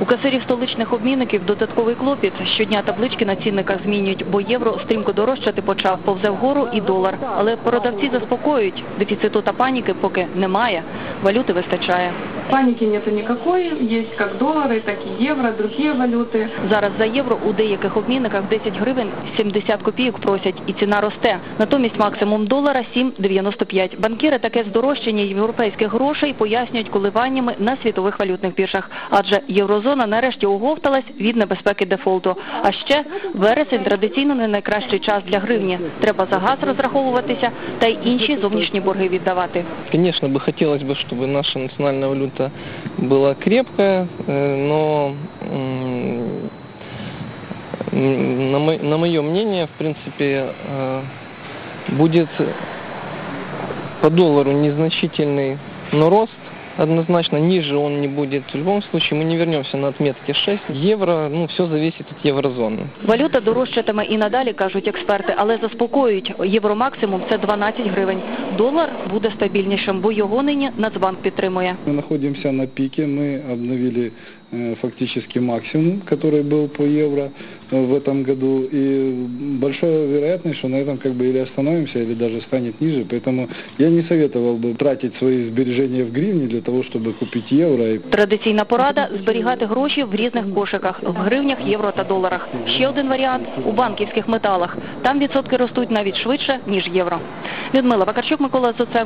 У касирів столичних обмінників додатковий клопіт. Щодня таблички на цінниках змінюють, бо євро стрімко дорожчати почав, повзе вгору і долар. Але продавці заспокоюють, дефіциту та паніки поки немає, валюти вистачає. Паники нету никакой, есть как доллары, так и евро, другие валюты. Зараз за євро у деяких обмінниках 10 гривень 70 копійок просять, і ціна росте. Натомість максимум долара 7,95. Банкіри таке здорожчання європейських грошей пояснюють коливаннями на світових валютних біржах. Адже єврозона нарешті оговталась від небезпеки дефолту. А ще вересень традиційно не найкращий час для гривні. Треба за газ розраховуватися та й інші зовнішні борги віддавати. Конечно, бы хотелось бы, чтобы наша национальная валюта была крепкая, э, но на, мо- на мое мнение, в принципе, э, будет по доллару незначительный, но рост однозначно ниже он не будет. В любом случае мы не вернемся на отметке 6. Евро, ну, все зависит от еврозоны. Валюта дорожчатиме і надалі, кажуть експерти, але заспокоюють. Євромаксимум – це 12 гривень. Долар буде стабільнішим, бо його нині Нацбанк підтримує. Мы находимся на пике, мы обновили э, фактически максимум, который был по евро э, в этом году. И большая вероятность, что на этом как бы или остановимся, или даже станет ниже. Поэтому я не советовал бы тратить свои сбережения в гривне для того, чтобы купить евро. И Традиційна порада – зберігати гроші в різних кошиках – в гривнях, євро та доларах. Ще один варіант – у банківських металах. Там відсотки ростуть навіть швидше, ніж євро. Людмила Вакарчук, Микола Зоценко.